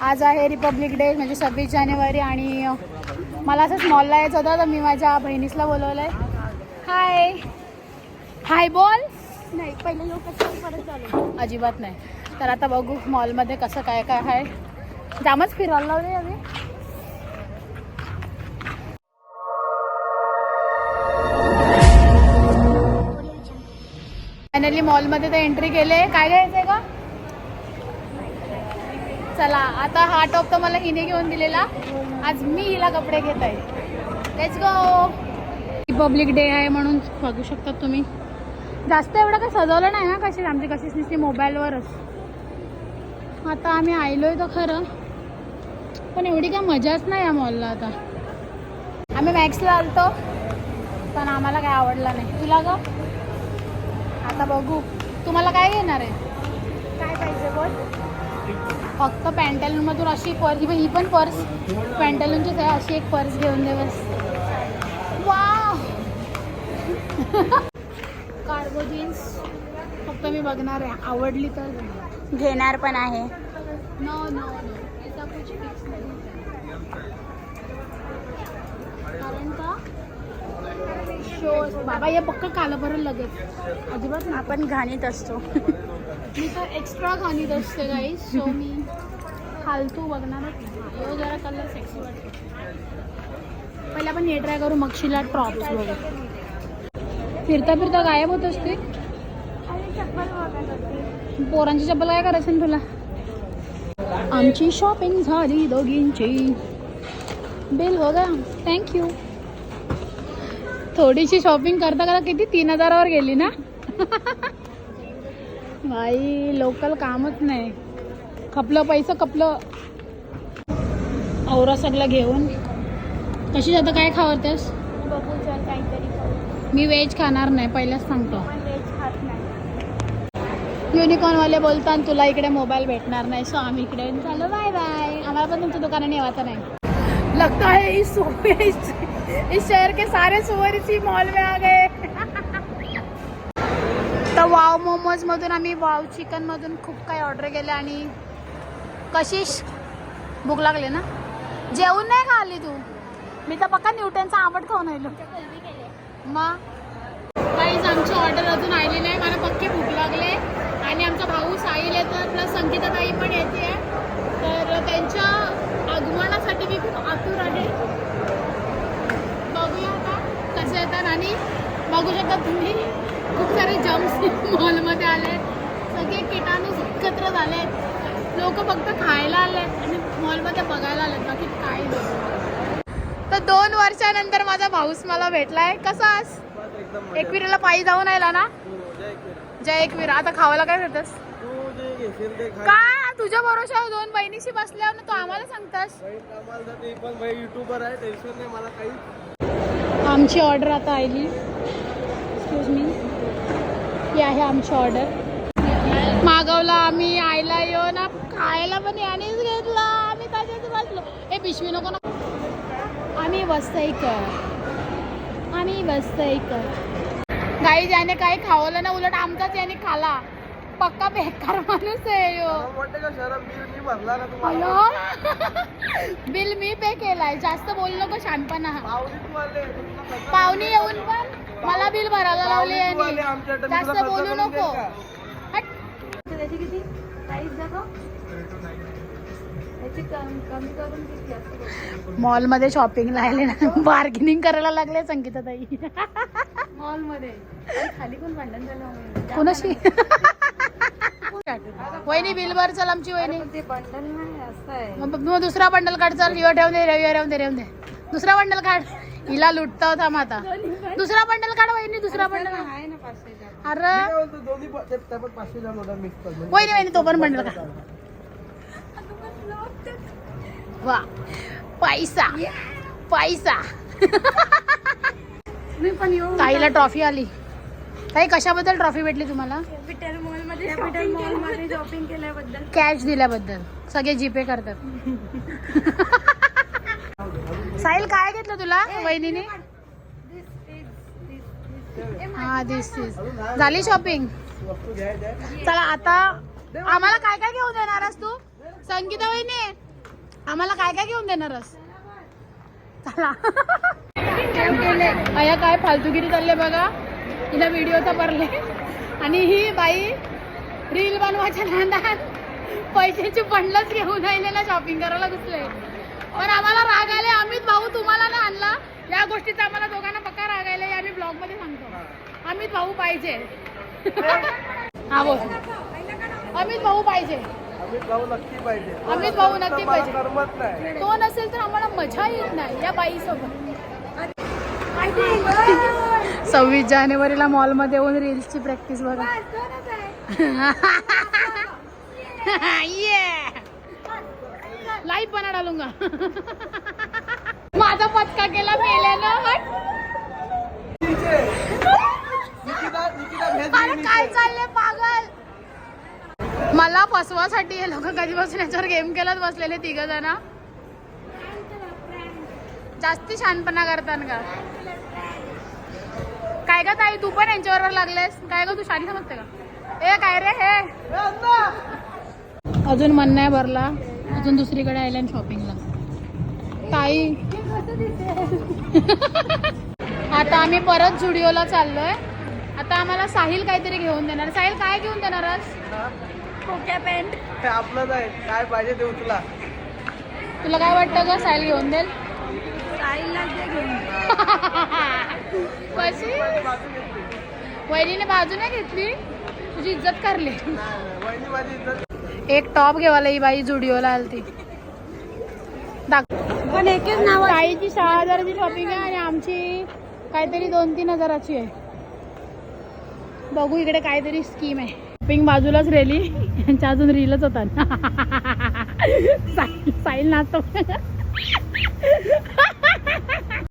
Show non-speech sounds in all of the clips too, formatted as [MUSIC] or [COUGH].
आज आहे Republic day म्हणजे सव्वीस जानेवारी आणि मला असंच मॉलला यायचं होतं तर मी माझ्या बहिणीसला बोलवलं आहे हाय हाय बोल. नाही पहिले लोक परत झालो अजिबात नाही. तर आता बघू मॉलमध्ये कसं काय काय आहे. जामच फिरायला लावले आम्ही. फायनली मॉलमध्ये ते एंट्री केले काय घ्यायचंय? का चला आता हा टॉप तर मला हिने घेऊन दिलेला. आज मी हिला कपडे घेत आहे. लेट्स गो रिपब्लिक डे आहे म्हणून बघू शकता तुम्ही. जास्त एवढं काही सजवलं नाही ना कशी आमची कशीच नुसती मोबाईलवरच. आता आम्ही आलोय तर खरं. पण एवढी काय मजाच नाही या मॉलला आता. आम्ही मॅक्सला आलतो पण आम्हाला काय आवडला नाही. तुला ग? आता बघू. तुम्हाला काय घेणार आहे? काय पाहिजे बोल? फक्त पॅन्टॅलूनमधून अशी पर्स ही ही पण पर्स. पॅन्टॅलूनचीच आहे अशी एक पर्स घेऊन दे बस. वा कार्गो जीन्स. फक्त मी बघणार आहे. आवडली तर घेणार. पण आहे. नो नो कारण का? शो बाबा हे पक्क काला बरं लगेच. अजिबात आपण घाणीत असतो. मी तर एक्स्ट्रा घाणीत असते गाईज सो मी फालतू यो जरा कलर सेक्सी वाटतो. पहिले आपण हे ट्राय करू मक्षीला ट्रॉप्स वगैरे फिरता फिरता गायब होत असते. पोरांची चप्पल काय करायचं ना तुला? आमची शॉपिंग झाली दोघींची. बिल हो गा थँक्यू थोडीशी शॉपिंग करता करता किती? तीन हजारावर गेली ना? भाई लोकल कामच नाही. खपलं पैसे खपलं. औरा सगळं घेऊन. कशी जातं काय खावतेस? बघू काहीतरी मी व्हेज खाणार नाही पहिलाच सांगतो. पण खात नाही युनिकॉर्नवाले बोलतात तुला इकडे मोबाईल भेटणार नाही. सो आम्ही इकडे चालू बाय बाय. आम्हाला पण तुमच्या दुकानाने येवायचं नाही. लगता है इस [LAUGHS] इस शहर के सारे सुअर इसी मॉल में आ गए। तर वाव मोमोज मधून आम्ही वाव चिकन मधून खूप काही ऑर्डर केले आणि कशीश भूक लागली ना? जेवून नाही आली तू? मी तर पक्का न्यूटनचा आंबट खाऊन आलो मग काहीच आमची ऑर्डर अजून आली नाही. मला पक्की भूक लागले. आणि आमचा भाऊ साहिल येतो प्लस संगीता ताई पण येते. तर त्यांच्या आगमनासाठी मी खूप आतुर आहे बघूया आता कसे येतात आणि बघू शकता तुम्ही खूप सारे जम्स मॉलमध्ये [LAUGHS] आले सगळे किटाणू एकत्र झाले लोक फक्त खायला आले आणि मॉलमध्ये बघायला आले बाकी काय तर दोन वर्षानंतर माझा भाऊस मला भेटलाय. कसास एकविरीला पायी जाऊन आला ना? जय एकवीर आता खावायला काय भेटतस काय? तुझ्या भरोशावर दोन बहिणीशी बसल्यावर ना तू आम्हाला सांगतास? युट्यूबर आहे. टेन्शन नाही. मला काही आमची ऑर्डर आता आली. एक्सक्यूज मी ही आहे आमची ऑर्डर मागवला आम्ही आयला येऊ ना खायला पण यानेच घेतला. आम्ही त्याच्यात बसलो. हे पिशवी नको ना. आम्ही वसईकर आम्ही वसईकर गाई ज्याने काही खावलं ना उलट आमचाच याने खाला. पक्का बेकार माणूस आहे यो [LAUGHS] वाटतं का शरम बिल मी भरला ना तुम्हाला अयो बिल मी केलाय जास्त बोल नको शानपणा हा पाहुणे येऊन पण मला बिल भरायला लावले यांनी जास्त बोलू नको. त्याची किती? प्राईस दाखव. असते मॉलमध्ये शॉपिंग लागले ना. बार्गेनिंग करायला लागले संगीता ताई मॉलमध्ये खाली कोण भांडण झालं? कोणाशी? वहिनी बिल भर चल आमची वहिनी. ते बंडल नाही असं आहे. मग मग दुसरा बंडल काढ चल यो ठेवून दे रविवार ठेवून दे ठेवून दे. दुसरा बंडल काढ. हिला लुटता होता माता दुसरा बंडल काढ वहिनी दुसरा बंडल आहे ना पाचशेचा. अरे. म्हणजे वहिनी वहिनी तो पण बंडल काढ. वा. पैसा. पैसा. मी पण येऊ ताईला ट्रॉफी आली. ताई कशाबद्दल ट्रॉफी भेटली तुम्हाला? कॅपिटल मॉलमध्ये कॅपिटल मॉलमध्ये शॉपिंग केल्याबद्दल. कॅश दिल्याबद्दल. सगळे जीपे करतात. साहिल काय घेतलं तुला वहिनीने? हा दिस दिस झाली शॉपिंग चला आता आम्हाला काय काय घेऊन देणारस तू? संगीता वहिनी आम्हाला काय काय घेऊन देणारस चला. अया काय फालतूगिरी चालले बघा. तिला व्हिडिओचा भरले. आणि ही बाई रील बनवायच्या नांदात पैशाची बंडलच घेऊन राहिले ना शॉपिंग करायला घुसले. पण आम्हाला राग आले. अमित भाऊ तुम्हाला ना आणला. या गोष्टीचा आम्हाला दोघांना पक्का राग आले आम्ही ब्लॉगमध्ये सांगतो. अमित भाऊ पाहिजे. हा बोल. अमित भाऊ पाहिजे. अमित भाऊ नक्की पाहिजे. अमित भाऊ नक्की पाहिजे. तो नसेल तर आम्हाला मजा येत नाही या बाई सोबत सव्वीस जानेवारीला मॉलमध्ये येऊन रील्सची प्रॅक्टिस बघा. लाईव्ह बना डालूंगा माझा पत्का केला मेल्यानं काय चाललंय पागल? मला फसवासाठी हे लोक कधीपासून याच्यावर गेम केलाच बसलेले तिघ जण. जास्ती छानपणा करतात का? काय का ताई तू पण यांच्याबरोबर लागलेस. काय ग तू शानी समजते का? ए काय रे हे? अजून मन नाही भरला. अजून दुसरीकडे आयला शॉपिंगला ताई. आता आम्ही परत जुडिओला चाललोय. आता आम्हाला साहिल काहीतरी घेऊन देणार. साहिल काय घेऊन देणार आज खोक्या पॅन्ट. हे आपलंच आहे. काय पाहिजे ते उचला तुला काय वाटतं ग साहिल घेऊन देईल? साईला दे घेऊन. [LAUGHS] वहिनीने बाजू नाही घेतली? तुझी इज्जत करली. एक टॉप घेवाला ही बाई जुडिओला आलती. पण एकच नाव ताईची सहा हजाराची शॉपिंग आहे आणि आमची काहीतरी दोन तीन हजाराची आहे. बघू इकडे काहीतरी स्कीम आहे. शॉपिंग बाजूलाच रेली यांच्या अजून रिलच होता. साईल नाचतो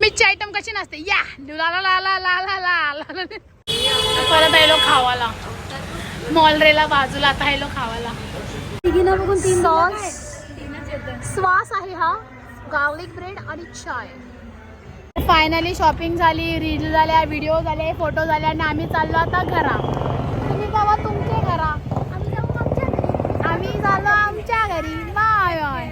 मिरची आयटम कशी नाचते? या. ला ला ला ला ला ला ला. परत आलो खावाला. मॉल रेला बाजूला आता आलो खावाला. तिघींना बघून तीन सॉस. श्वास आहे हा. गार्लिक ब्रेड आणि चाय. फायनली शॉपिंग झाली रील झाल्या व्हिडिओ झाले फोटो झाले आणि आम्ही चाललो आता घरा. तुम्ही बाबा तुमच्या घरा. आम्ही चाललो आमच्या घरी. Bye bye.